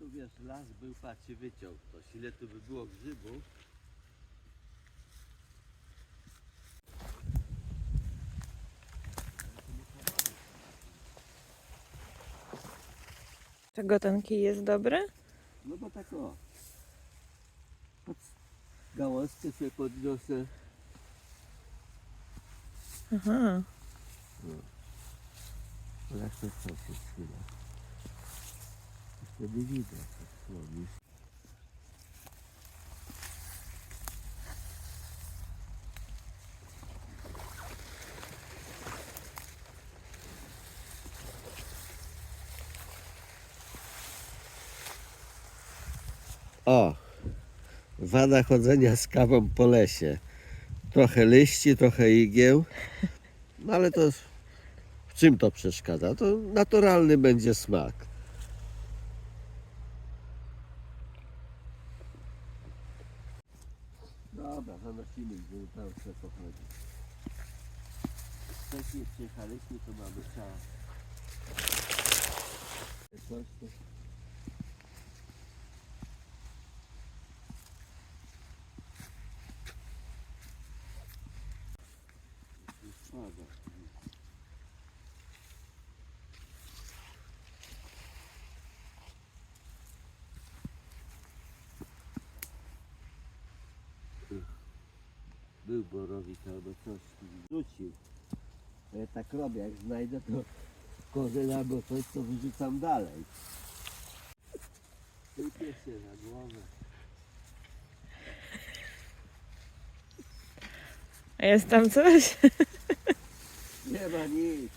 tu wiesz, las był, patrzcie, wyciął ktoś. Ile tu by było grzybów. Czego ten kij jest dobry? No bo tak o. Pod gałązkę sobie podniosę. Aha. Jak to co się chwilę. Widać, jak słonisz. O! Wada chodzenia z kawą po lesie. Trochę liści, trochę igieł. No ale to w czym to przeszkadza? To naturalny będzie smak. Dobra, zanosimy, żeby tam sobie pochodzić. Wcześniej przyjechaliśmy, to mamy czas. Coś to... Spada. Był borowik albo coś rzucił. A Ja tak robię, jak znajdę to korzeń albo coś, to wyrzucam dalej. Sypie się na głowę. A jest tam coś? Nie ma nic.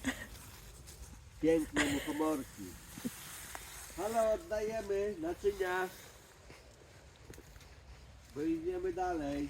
Piękne muchomorki. Halo, oddajemy naczynia. Bo idziemy dalej.